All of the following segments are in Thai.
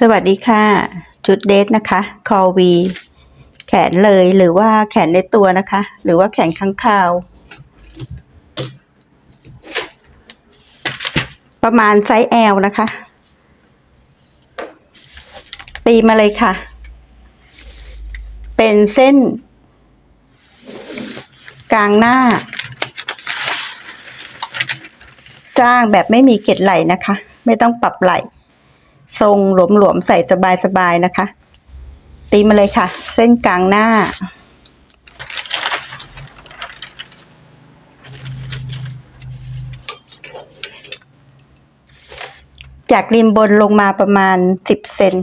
สวัสดีค่ะจุดเดทนะคะ คอวี แขนเลยหรือว่าแขนในตัวนะคะ หรือว่าแขนข้างคาว ประมาณไซส์ L นะคะ ตีมาเลยค่ะ เป็นเส้น กลางหน้า สร้างแบบไม่มีเกล็ดไหลนะคะ ไม่ต้องปรับไหล ทรงหลวมๆใส่สบายๆนะคะ ตีมาเลยค่ะ เส้นกลางหน้า จากริมบนลงมาประมาณสิบเซน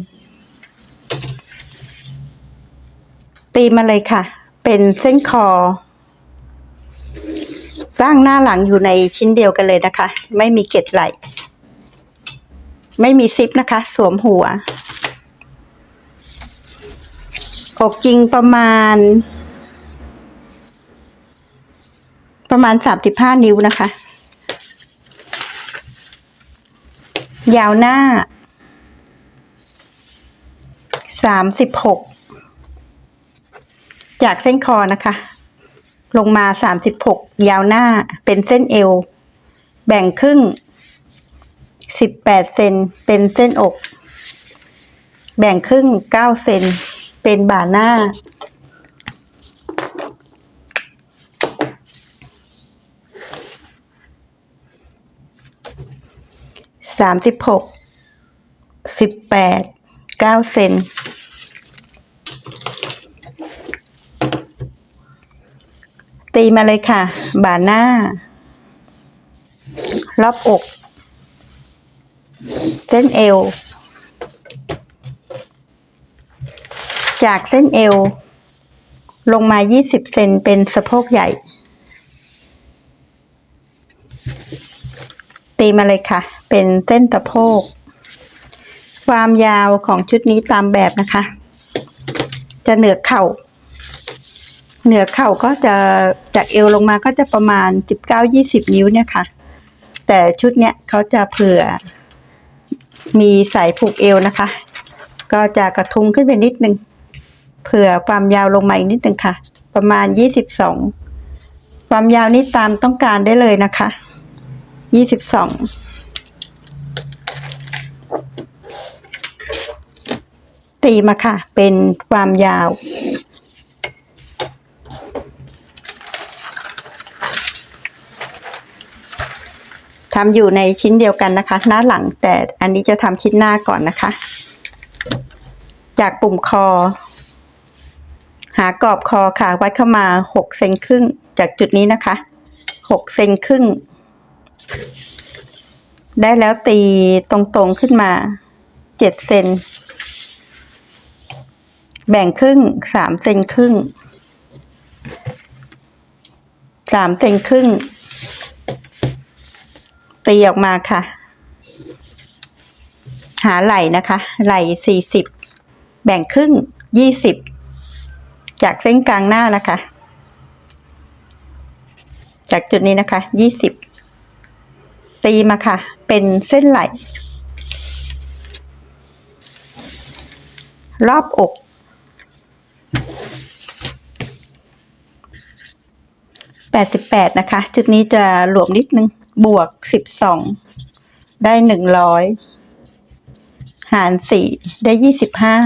ตีมาเลยค่ะ เป็นเส้นคอสร้างหน้าหลังอยู่ในชิ้นเดียวกันเลยนะคะ ไม่มีเกล็ดไหล ไม่มีซิปนะคะ สวมหัว อกจริงประมาณ ประมาณสามสิบห้านิ้วนะคะ ยาวหน้าสามสิบหกจากเส้นคอนะคะ ลงมาสามสิบหกยาวหน้าเป็นเส้นเอว แบ่งครึ่ง สิบแปดเซนเป็นเส้นอก แบ่งครึ่งเก้าเซนเป็นบ่าหน้า สามสิบหก สิบแปด เก้าเซนตีมาเลยค่ะ บ่าหน้า รอบอก เส้นเอว จากเส้นเอว ลงมา 20 เซนเป็นสะโพกใหญ่ ตีมาเลยค่ะ เป็นเส้นสะโพก ความยาวของชุดนี้ตามแบบนะคะ จะเหนือเข่า เหนือเข่าก็จะจากเอวลงมาก็จะประมาณ 19-20 นิ้วเนี่ยค่ะ แต่ชุดเนี้ยเขาจะเผื่อ มีสายผูกเอวนะคะ ก็จะกระทุ้งขึ้นไปนิดนึง เผื่อความยาวลงมาอีกนิดนึงค่ะ ประมาณยี่สิบสองความยาวนี้ตามต้องการได้เลยนะคะยี่สิบสองตีมาค่ะ เป็นความยาว ทำอยู่ในชิ้นเดียวกันนะคะ หน้าหลังแต่อันนี้จะทำชิ้นหน้าก่อนนะคะ จากปุ่มคอ หากรอบคอค่ะ วัดเข้ามาหกเซนครึ่งจากจุดนี้นะคะหกเซนครึ่ง ได้แล้วตีตรงๆขึ้นมาเจ็ดเซนแบ่งครึ่งสามเซนครึ่งสามเซนครึ่ง ตีออกมาค่ะ หาไหล่นะคะ ไหล่สี่สิบแบ่งครึ่งยี่สิบจากเส้นกลางหน้านะคะ จากจุดนี้นะคะยี่สิบตีมาค่ะ เป็นเส้นไหล่รอบอกแปดสิบแปดนะคะ จุดนี้จะหลวมนิดนึง บวกสิบสองได้หนึ่งร้อยหารสี่ได้ยี่สิบห้า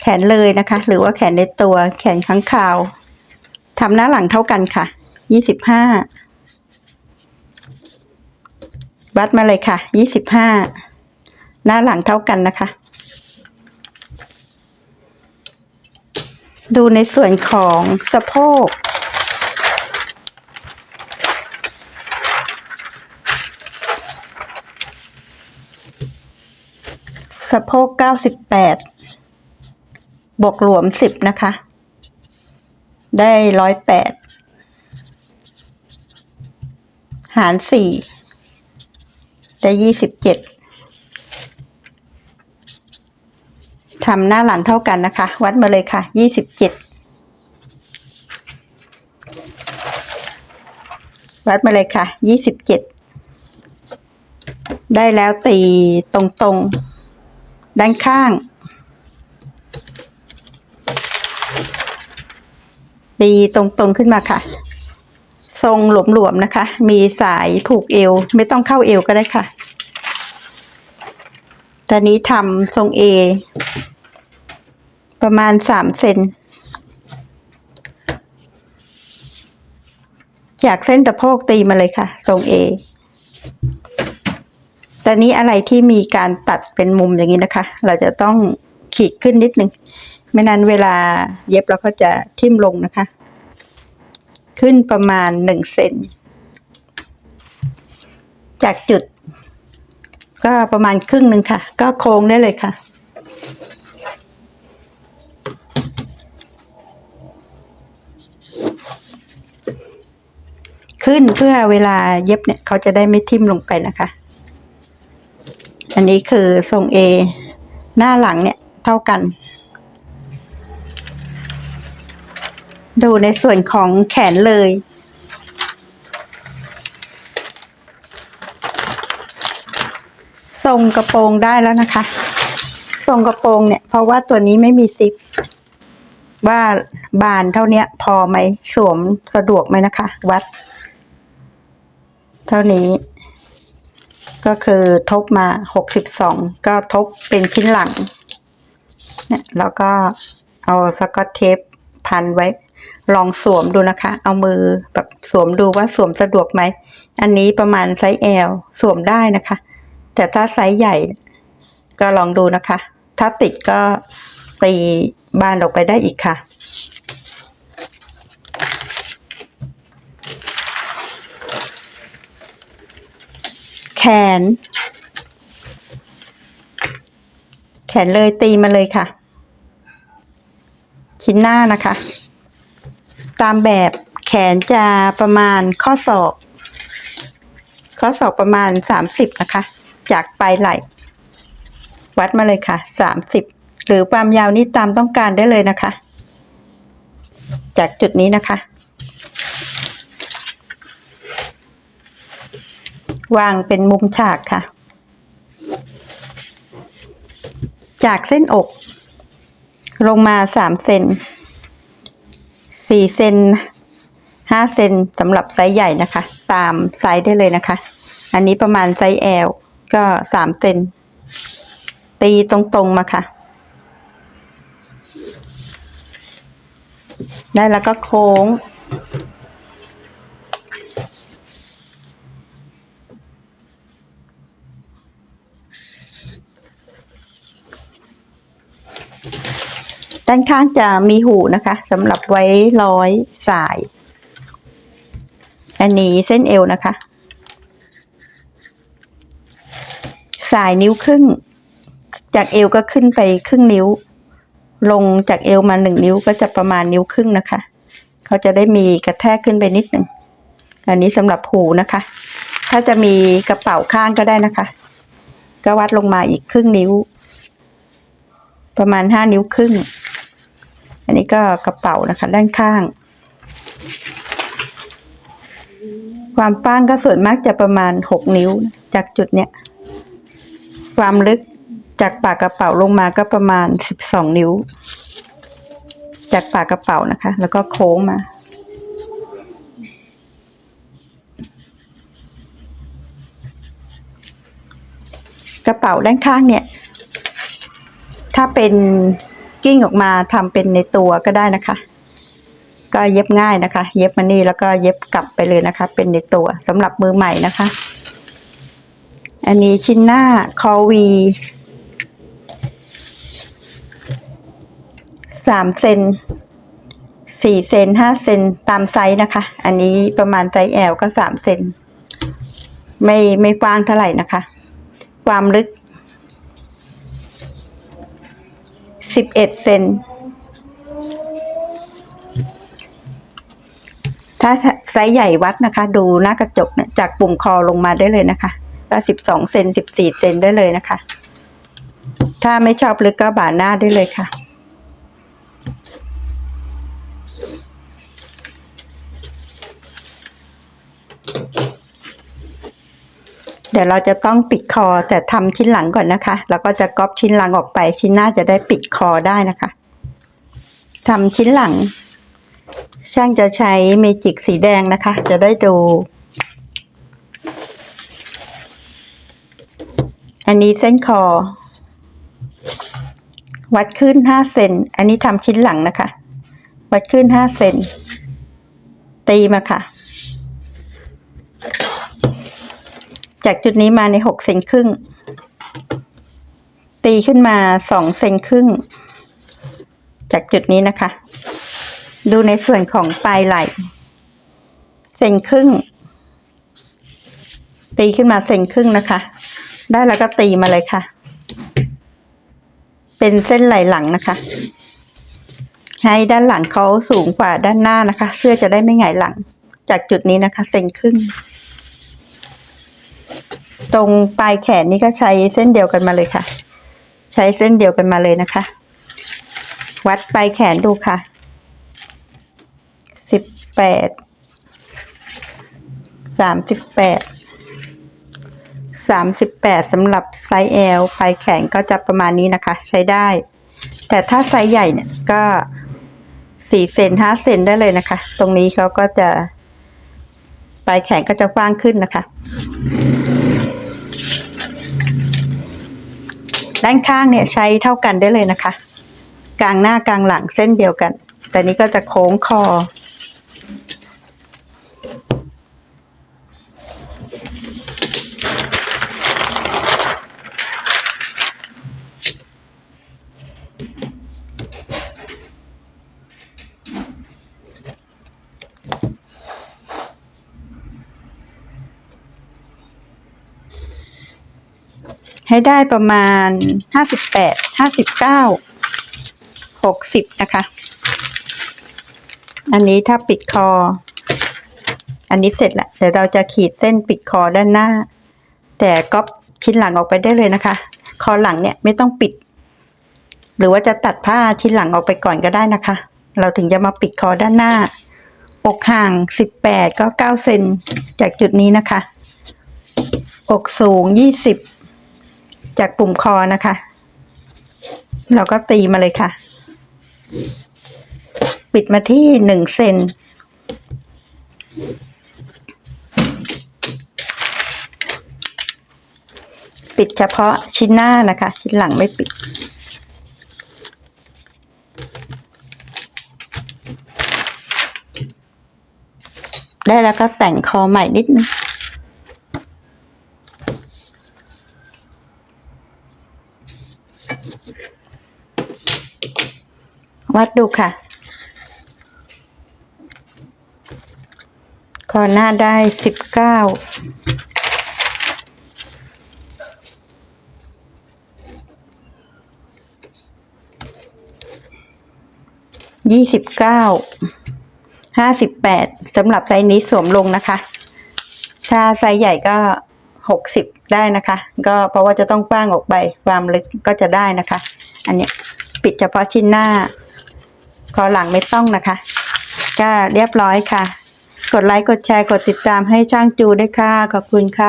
แขนเลยนะคะ หรือว่าแขนในตัวแขนข้างคาวทำหน้าหลังเท่ากันค่ะยี่สิบห้าวัดมาเลยค่ะยี่สิบห้าหน้าหลังเท่ากันนะคะ ดูในส่วนของสะโพก สะโพกเก้าสิบแปดบวกหลวมสิบนะคะ ได้ร้อยแปดหารสี่ได้ยี่สิบเจ็ดทำหน้าหลังเท่ากันนะคะ วัดมาเลยค่ะยี่สิบเจ็ดวัดมาเลยค่ะยี่สิบเจ็ดได้แล้วตีตรงๆ ด้านข้างตีตรงๆขึ้นมาค่ะ ทรงหลวมๆนะคะ มีสายผูกเอว ไม่ต้องเข้าเอวก็ได้ค่ะตอนนี้ทำทรงเอประมาณสามเซนจากเส้นตะโพกตีมาเลยค่ะ ทรงเอ แตอนนี้อะไรที่มีการตัดเป็นมุมอย่างนี้นะคะ เราจะต้องขีดขึ้นนิดนึง ไม่นั้นเวลาเย็บเราก็จะทิ่มลงนะคะ ขึ้นประมาณหนึ่งเซนจากจุด ก็ประมาณครึ่งหนึ่งค่ะ ก็โค้งได้เลยค่ะขึ้นเพื่อเวลาเย็บเนี่ยเขาจะได้ไม่ทิ่มลงไปนะคะ อันนี้คือทรงเอหน้าหลังเนี่ยเท่ากัน ดูในส่วนของแขนเลย ทรงกระโปรงได้แล้วนะคะ ทรงกระโปรงเนี่ย เพราะว่าตัวนี้ไม่มีซิป ว่าบานเท่านี้พอไหมสวมสะดวกไหมนะคะ วัด เท่านี้ ก็คือทบมาหกสิบสองก็ทบเป็นชิ้นหลังเนี่ยแล้วก็เอาสกอตเทปพันไว้ ลองสวมดูนะคะ เอามือแบบสวมดูว่าสวมสะดวกไหม อันนี้ประมาณไซส์ L สวมได้นะคะ แต่ถ้าไซส์ใหญ่ก็ลองดูนะคะ ถ้าติดก็ตีบานออกไปได้อีกค่ะ แขน แขนเลยตีมาเลยค่ะ ชิ้นหน้านะคะ ตามแบบแขนจะประมาณข้อศอก ข้อศอกประมาณสามสิบนะคะ จากปลายไหล่วัดมาเลยค่ะสามสิบหรือความยาวนี้ตามต้องการได้เลยนะคะ จากจุดนี้นะคะ วางเป็นมุมฉากค่ะ จากเส้นอก ลงมาสามเซนสี่เซนห้าเซนสำหรับไซส์ใหญ่นะคะ ตามไซส์ได้เลยนะคะ อันนี้ประมาณไซส์ L ก็สามเซนตีตรงๆมาค่ะ ได้แล้วก็โค้ง ด้านข้างจะมีหูนะคะสำหรับไว้ร้อยสาย อันนี้เส้นเอวนะคะ สายนิ้วครึ่ง จากเอวก็ขึ้นไปครึ่งนิ้ว ลงจากเอวมาหนึ่งนิ้วก็จะประมาณนิ้วครึ่งนะคะ เขาจะได้มีกระแทกขึ้นไปนิดหนึ่งอันนี้สำหรับหูนะคะ ถ้าจะมีกระเป๋าข้างก็ได้นะคะ ก็วัดลงมาอีกครึ่งนิ้ว ประมาณห้านิ้วครึ่ง อันนี้ก็กระเป๋านะคะ ด้านข้าง ความป้างก็ส่วนมากจะประมาณหกนิ้วจากจุดเนี้ย ความลึกจากปากกระเป๋าลงมาก็ประมาณสิบสองนิ้ว จากปากกระเป๋านะคะ แล้วก็โค้งมากระเป๋าด้านข้างเนี่ย ถ้าเป็น กิ้งออกมาทำเป็นในตัวก็ได้นะคะ ก็เย็บง่ายนะคะ เย็บมานี่แล้วก็เย็บกลับไปเลยนะคะ เป็นในตัวสำหรับมือใหม่นะคะ อันนี้ชิ้นหน้าคอวีสามเซนสี่เซนห้าเซนตามไซส์นะคะ อันนี้ประมาณไซส์แอลก็สามเซนไม่ไม่กว้างเท่าไหร่นะคะ ความลึก สิบเอ็ดเซนถ้าไซส์ใหญ่วัดนะคะ ดูหน้ากระจกเนี่ยจากปุ่มคอลงมาได้เลยนะคะก็สิบสองเซนสิบสี่เซนได้เลยนะคะ ถ้าไม่ชอบลึกก็บ่าหน้าได้เลยค่ะ เดี๋ยวเราจะต้องปิดคอแต่ทำชิ้นหลังก่อนนะคะ แล้วก็จะก๊อปชิ้นหลังออกไป ชิ้นหน้าจะได้ปิดคอได้นะคะทำชิ้นหลัง ช่างจะใช้เมจิกสีแดงนะคะ จะได้ดู อันนี้เส้นคอ วัดขึ้นห้าเซนอันนี้ทำชิ้นหลังนะคะ วัดขึ้นห้าเซนตีมาค่ะ จากจุดนี้มาในหกเซนครึ่ง ตีขึ้นมาสองเซนครึ่ง จากจุดนี้นะคะ ดูในส่วนของปลายไหล่เซนครึ่ง ตีขึ้นมาเซนครึ่งนะคะ ได้แล้วก็ตีมาเลยค่ะ เป็นเส้นไหล่หลังนะคะ ให้ด้านหลังเขาสูงกว่าด้านหน้านะคะ เสื้อจะได้ไม่หงายหลัง จากจุดนี้นะคะเซนครึ่ง ตรงปลายแขนนี่ก็ใช้เส้นเดียวกันมาเลยค่ะ ใช้เส้นเดียวกันมาเลยนะคะ วัดปลายแขนดูค่ะสิบแปดสามสิบแปดสามสิบแปดสำหรับไซส์ L ปลายแขนก็จะประมาณนี้นะคะ ใช้ได้ แต่ถ้าไซส์ใหญ่เนี่ยก็สี่เซนห้าเซนได้เลยนะคะ ตรงนี้เขาก็จะ ปลายแขนก็จะกว้างขึ้นนะคะ ด้านข้างเนี่ยใช้เท่ากันได้เลยนะคะ กลางหน้ากลางหลังเส้นเดียวกัน แต่นี้ก็จะโค้งคอ ให้ได้ประมาณห้าสิบแปดห้าสิบเก้าหกสิบนะคะ อันนี้ถ้าปิดคอ อันนี้เสร็จละเดี๋ยวเราจะขีดเส้นปิดคอด้านหน้า แต่ก็ชิ้นหลังออกไปได้เลยนะคะ คอหลังเนี่ยไม่ต้องปิด หรือว่าจะตัดผ้าชิ้นหลังออกไปก่อนก็ได้นะคะ เราถึงจะมาปิดคอด้านหน้า อกห่างสิบแปดก็เก้าเซนจากจุดนี้นะคะ อกสูงยี่สิบ จากปุ่มคอนะคะ เราก็ตีมาเลยค่ะ ปิดมาที่หนึ่งเซนปิดเฉพาะชิ้นหน้านะคะ ชิ้นหลังไม่ปิด ได้แล้วก็แต่งคอใหม่นิดนึง วัดดูค่ะ คอหน้าได้สิบเก้ายี่สิบเก้าห้าสิบแปดสำหรับไซส์นี้สวมลงนะคะ ถ้าไซส์ใหญ่ก็หกสิบได้นะคะ ก็เพราะว่าจะต้องกว้างออกไปความลึกก็จะได้นะคะ อันนี้ปิดเฉพาะชิ้นหน้า คอหลังไม่ต้องนะคะ ก็เรียบร้อยค่ะ กดไลค์ กดแชร์ กดติดตามให้ช่างจูด้วยค่ะ ขอบคุณค่ะ